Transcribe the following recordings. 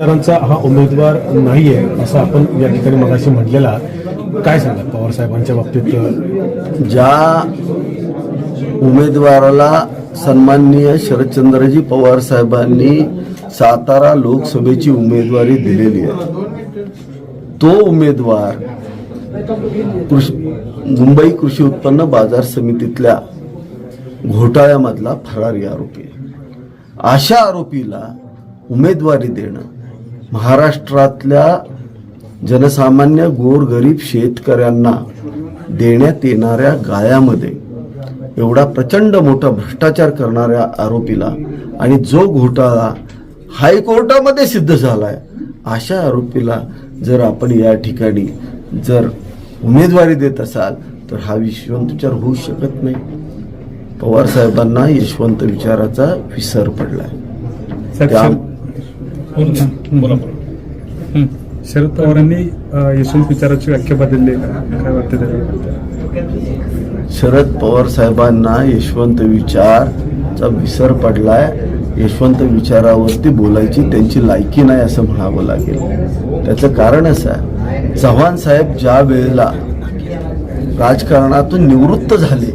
हा उमेदवार नाही आहे असं आपण या ठिकाणी मगाशी म्हटलेला. काय सांगा पवार साहेबांच्या बाबतीत? ज्या उमेदवाराला सन्माननीय शरदचंद्रजी पवार साहेबांनी सातारा लोकसभेची उमेदवारी दिलेली आहे. तो उमेदवार कृषी मुंबई कृषी उत्पन्न बाजार समितीतल्या घोटाळ्यामधला फरारी आरोपी आहे. अशा आरोपीला उमेदवारी देणं महाराष्ट्रातल्या जनसामान्य गोरगरीब शेतकऱ्यांना देण्यात येणाऱ्या गाळ्यामध्ये एवढा प्रचंड मोठा भ्रष्टाचार करणाऱ्या आरोपीला आणि जो घोटाळा हायकोर्टामध्ये सिद्ध झालाय अशा आरोपीला जर आपण या ठिकाणी जर उमेदवारी देत असाल तर हा यशवंत विचार होऊ शकत नाही. पवार साहेबांना यशवंत विचाराचा विसर पडलाय. त्या बोला बोला. शरद पवारांनी यशवंत विचाराची व्याख्या बदलली आहे काय वाटतं त्याला शरद पवार साहेबांना यशवंत विचारचा विसर पडलाय यशवंत विचारावरती बोलायची त्यांची लायकी नाही असं म्हणावं लागेल त्याचं कारण असं आहे. चव्हाण साहेब ज्या वेळेला राजकारणातून निवृत्त झाले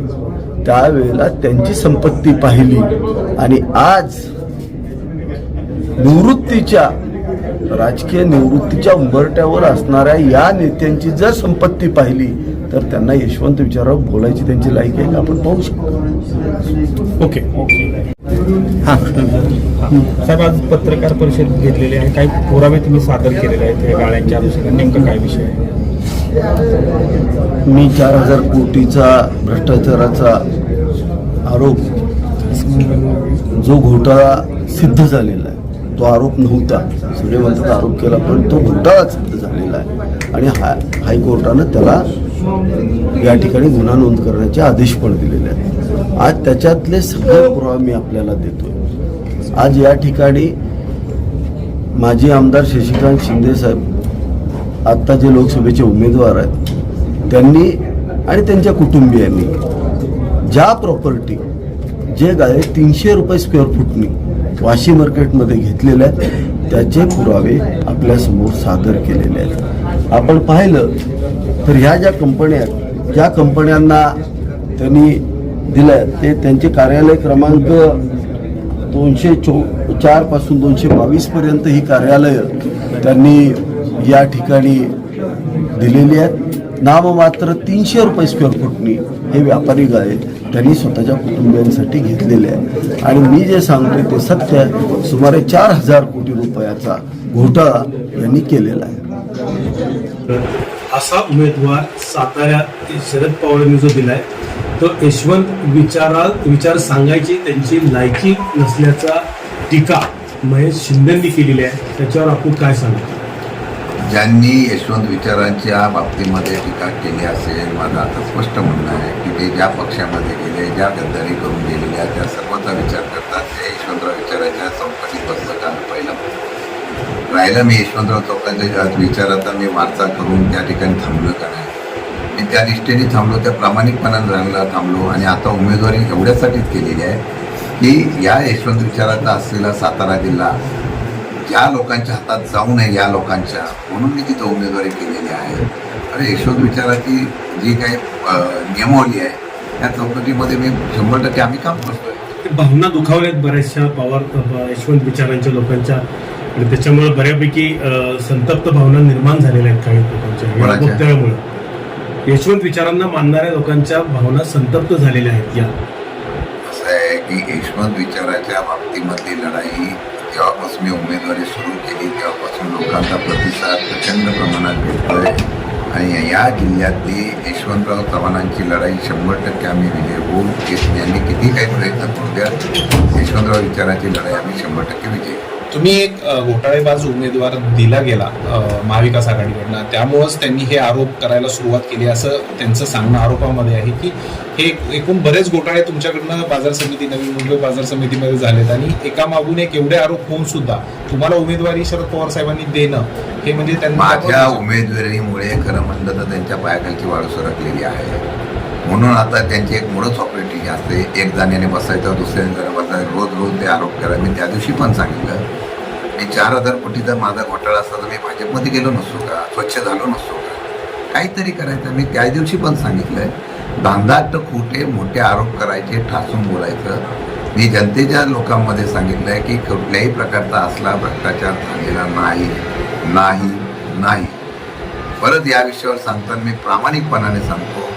त्यावेळेला त्यांची संपत्ती पाहिली. आणि आज निवृत्तीच्या राजकीय निवृत्तीच्या उंबरट्यावर असणाऱ्या या नेत्यांची जर संपत्ती पाहिली तर त्यांना यशवंत विचारावर बोलायची त्यांची लायकी आहे का? आपण पाहू शकतो. ओके. हां. साहेब आज पत्रकार परिषद घेतलेली आहे. काही पुरावे तुम्ही सादर केलेले आहेत या गाळ्यांच्या अनुषंगाने. नेमका काय विषय आहे? मी चार हजार कोटीचा भ्रष्टाचाराचा आरोप जो घोटाळा सिद्ध झालेला आहे. तो आरोप नव्हता. सूर्यवंताचा आरोप केला पण तो घोटाळा सिद्ध झालेला आहे. आणि हा हायकोर्टानं त्याला या ठिकाणी गुन्हा नोंद करण्याचे आदेश पण दिलेले आहेत. आज त्याच्यातले सगळे पुरावे मी आपल्याला देतोय. आज या ठिकाणी माजी आमदार शशिकांत शिंदे साहेब आत्ता जे लोकसभेचे उमेदवार आहेत त्यांनी आणि त्यांच्या कुटुंबियांनी ज्या प्रॉपर्टी जे गाय तीनशे रुपये स्क्वेअर फुटनी वाशी मार्केटमध्ये घेतलेले आहेत. त्याचे पुरावे आपल्यासमोर सादर केलेले आहेत. आपण पाहिलं तर ह्या ज्या कंपन्या ज्या कंपन्यांना त्यांनी दिल्या ते त्यांचे कार्यालय क्रमांक दोनशे चो चारपासून दोनशे बावीसपर्यंत ही कार्यालयं त्यांनी या ठिकाणी दिलेली आहेत. नाममात्र तीनशे रुपये स्क्वेअर फूटनी हे व्यापारी गाळे त्यांनी स्वतःच्या कुटुंबियांसाठी घेतलेले आहे. आणि मी जे सांगतोय ते सत्य आहे. सुमारे चार हजार कोटी रुपयाचा घोटाळा यांनी केलेला आहे. असा उमेदवार साताऱ्यात शरद पवारांनी जो दिलाय तो यशवंत विचारा विचार सांगायची त्यांची लायकी नसल्याचा टीका महेश शिंदेंनी केलेली आहे. त्याच्यावर आपण काय सांगतो ज्यांनी यशवंत विचारांच्या बाबतीमध्ये टीका केली असेल माझं आता स्पष्ट म्हणणं आहे की ते ज्या पक्षामध्ये गेले ज्या गद्दारी करून गेलेल्या त्या सर्वांचा विचार करतात ते यशवंतराव विचाराच्या चौकटीत बसलं का? पहिलं राहिलं मी यशवंतराव चौकांच्या विचाराचा मी वारसा करून त्या ठिकाणी थांबलो का नाही? मी त्या निष्ठेने थांबलो त्या प्रामाणिकपणानं राहायला थांबलो आणि आता उमेदवारी एवढ्यासाठीच केलेली आहे की या यशवंत विचाराचा असलेला सातारा जिल्हा ज्या लोकांच्या हातात जाऊ नये या लोकांच्या. म्हणून मी तिथं उमेदवारी केलेली आहे. अरे यशवंत विचाराची जी काही नियमावली आहे त्या चौकटीमध्ये मी शंभर टक्के आम्ही काम करतोय. ते भावना दुखावल्यात बऱ्याचशा पवार यशवंत विचारांच्या लोकांच्या. आणि त्याच्यामुळे बऱ्यापैकी संतप्त भावना निर्माण झालेल्या आहेत काही लोकांच्या? वक्तव्यामुळे. यशवंत विचारांना मानणाऱ्या लोकांच्या भावना संतप्त झालेल्या आहेत या. असं आहे की यशवंत विचाराच्या बाबतीमधली लढाई जेव्हापासून मी उमेदवारी सुरू केली तेव्हापासून लोकांचा प्रतिसाद प्रचंड प्रमाणात भेटतोय. आणि या जिल्ह्यातली यशवंतराव चव्हाणांची लढाई शंभर टक्के आम्ही विजय होऊ यांनी किती काही प्रयत्न करू द्या यशवंतराव विचाराची लढाई आम्ही शंभर टक्के विजय तुम्ही एक घोटाळेबाज उमेदवार दिला गेला महाविकास आघाडीकडनं. त्यामुळंच त्यांनी हे आरोप करायला सुरुवात केली. असं त्यांचं सांगणं आरोपामध्ये आहे की हे एकूण बरेच घोटाळे तुमच्याकडनं बाजार समिती नवी मुंबई बाजार समितीमध्ये झालेत आणि एका मागून एक एवढे आरोप होऊन सुद्धा तुम्हाला उमेदवारी शरद पवार साहेबांनी देणं हे म्हणजे त्यांना माझ्या उमेदवारीमुळे खरं म्हणलं तर त्यांच्या पायाखालची वाळू सरकलेली आहे. म्हणून आता त्यांची एक मोडच ऑपरेटिंग असते. एक जाण्याने बसायचं दुसऱ्या जण बसायचं. रोज रोज ते आरोप करा मी त्या दिवशी पण सांगितलं. मी चार हजार कोटीचा माझा घोटाळा असता तर मी भाजपमध्ये गेलो नसतो का? स्वच्छ झालो नसतो का? काहीतरी करायचं. मी त्या दिवशी पण सांगितलंय दांदाट खोटे मोठे आरोप करायचे ठासून बोलायचं. मी जनतेच्या लोकांमध्ये सांगितलंय की कुठल्याही प्रकारचा असला भ्रष्टाचार झालेला नाही नाही नाही. परत या विषयावर सांगताना मी प्रामाणिकपणाने सांगतो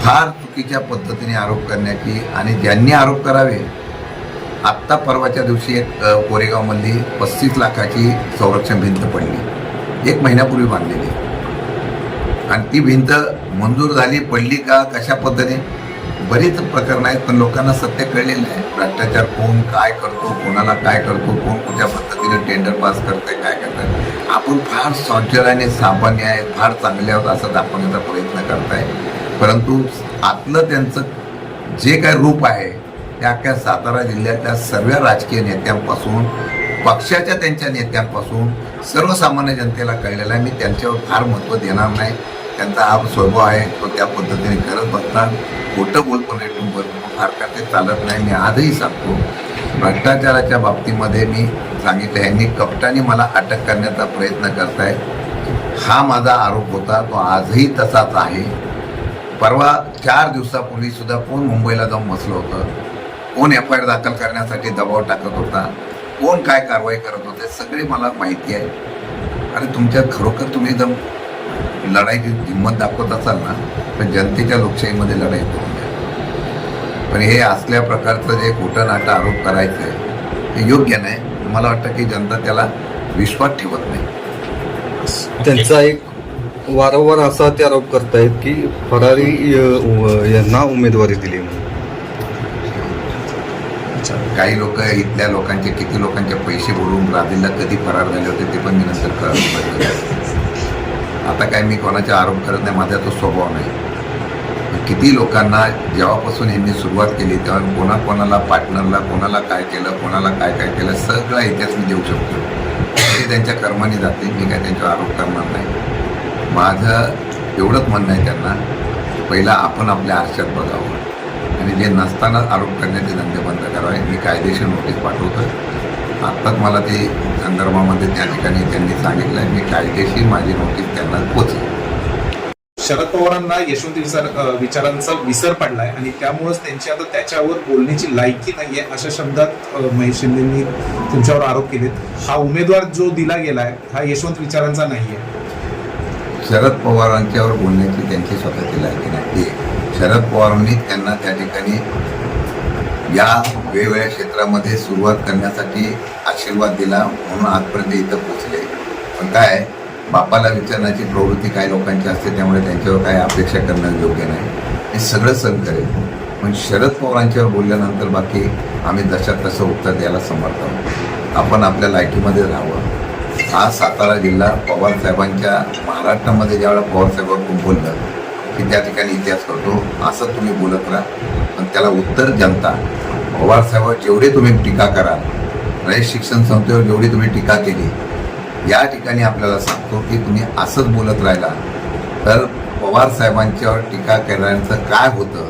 फार चुकीच्या पद्धतीने आरोप करण्याची आणि ज्यांनी आरोप करावे आत्ता परवाच्या दिवशी एक कोरेगावमधली पस्तीस लाखाची संरक्षण भिंत पडली. एक महिन्यापूर्वी बांधलेली. आणि ती भिंत मंजूर झाली पडली का कशा पद्धतीने? बरीच प्रकरणं आहेत पण लोकांना सत्य कळलेलं आहे भ्रष्टाचार कोण काय करतो कोणाला काय करतो कोण कुठल्या पद्धतीने टेंडर पास करते काय करतंय? आपण फार सौजर आणि सामान्य आहे फार चांगले आहोत असं दाखवण्याचा प्रयत्न करताय. परंतु आतलं त्यांचं जे काय रूप आहे त्या अख्ख्या सातारा जिल्ह्यातल्या सर्व राजकीय नेत्यांपासून पक्षाच्या त्यांच्या नेत्यांपासून सर्वसामान्य जनतेला कळलेला आहे. मी त्यांच्यावर फार महत्त्व देणार नाही. त्यांचा हा स्वभाव आहे तो त्या पद्धतीने करत बसतात खोटं बोलतो नाही फार का ते चालत नाही. मी आजही सांगतो भ्रष्टाचाराच्या बाबतीमध्ये मी सांगितलं यांनी कपटाने मला अटक करण्याचा प्रयत्न करताय. हा माझा आरोप होता. तो आजही तसाच आहे. परवा चार दिवसापूर्वी सुद्धा कोण मुंबईला जाऊन बसलं होतं? कोण एफ आय आर दाखल करण्यासाठी दबाव टाकत होता? कोण काय कारवाई करत होते? सगळे मला माहिती आहे. आणि तुमच्या खरोखर तुम्ही एकदम लढाईची हिंमत दाखवत असाल ना तर जनतेच्या लोकशाहीमध्ये लढाई करून द्या पण हे असल्या प्रकारचं जे खोटं नाटं आरोप करायचं आहे हे योग्य नाही. मला वाटतं की जनता त्याला विश्वास ठेवत नाही. त्यांचा एक वारंवार असा ते आरोप करतायत की फरारी यांना उमेदवारी दिली म्हणून. काही लोक इथल्या लोकांचे किती लोकांचे पैसे बुडवून ब्राझीलला कधी फरार झाले होते ते पण मी नंतर कळलं आता काय मी कोणाचा आरोप करत नाही माझा तो स्वभाव नाही. किती लोकांना जेव्हापासून यांनी सुरुवात केली तेव्हा कोणा कोणाला पार्टनरला कोणाला काय केलं कोणाला काय काय केलं सगळा इतिहास मी देऊ शकतो. ते त्यांच्या कर्माने जाते मी काय त्यांच्यावर आरोप करणार नाही. माझं एवढंच म्हणणं आहे त्यांना पहिला आपण आपल्या आरशात बघावं. आणि जे नसताना आरोप करण्याचे धंदे बंद करावे मी कायदेशीर नोटीस पाठवतो आत्ताच मला ते संदर्भामध्ये त्या ठिकाणी त्यांनी सांगितलं आहे मी कायदेशीर माझी नोटीस त्यांना पोचेल शरद पवारांना यशवंत विचार विचारांचा विसर पडलाय आणि त्यामुळेच त्यांची आता त्याच्यावर बोलण्याची लायकी नाहीये अशा शब्दात महेश शिंदेंनी तुमच्यावर आरोप केलेत. हा उमेदवार जो दिला गेलाय हा यशवंत विचारांचा नाहीये. शरद पवारांच्यावर बोलण्याची त्यांची स्वतःची लायकी नाही शरद पवारांनी त्यांना त्या ठिकाणी या वेगवेगळ्या क्षेत्रामध्ये सुरुवात करण्यासाठी आशीर्वाद दिला म्हणून आजपर्यंत इथं पोचले पण काय बापाला विचारण्याची प्रवृत्ती काही लोकांची असते त्यामुळे त्यांच्यावर काही अपेक्षा करणं योग्य नाही. हे सगळं सहन करेल. पण शरद पवारांच्यावर बोलल्यानंतर बाकी आम्ही जशात तसं उत्तर द्यायला समर्थ आहोत. आपण आपल्या लायकीमध्ये राहावं. हा सातारा जिल्हा पवारसाहेबांच्या महाराष्ट्रामध्ये ज्यावेळेला पवारसाहेबांकडून बोललं की त्या ठिकाणी इतिहास करतो. असं तुम्ही बोलत राहा. पण त्याला उत्तर जनता पवारसाहेबांवर जेवढे तुम्ही टीका कराल रयत शिक्षण संस्थेवर जेवढी तुम्ही टीका केली या ठिकाणी आपल्याला सांगतो की तुम्ही असंच बोलत राहिला. तर पवार साहेबांच्यावर टीका करण्याचं काय होतं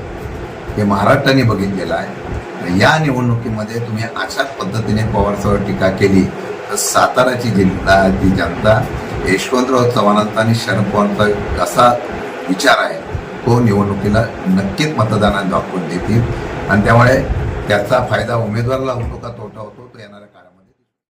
हे महाराष्ट्राने बघितलेलं आहे. या निवडणुकीमध्ये तुम्ही अशाच पद्धतीने पवारसाहेब टीका केली तर साताराची जिल्हा जी जनता यशवंतराव चव्हाणांचा आणि शरद पवारचा कसा विचार तो निवडणुकीला नक्कीच मतदानाचा दाखवून देतील. आणि त्यामुळे त्याचा फायदा उमेदवाराला होतो का तोटा होतो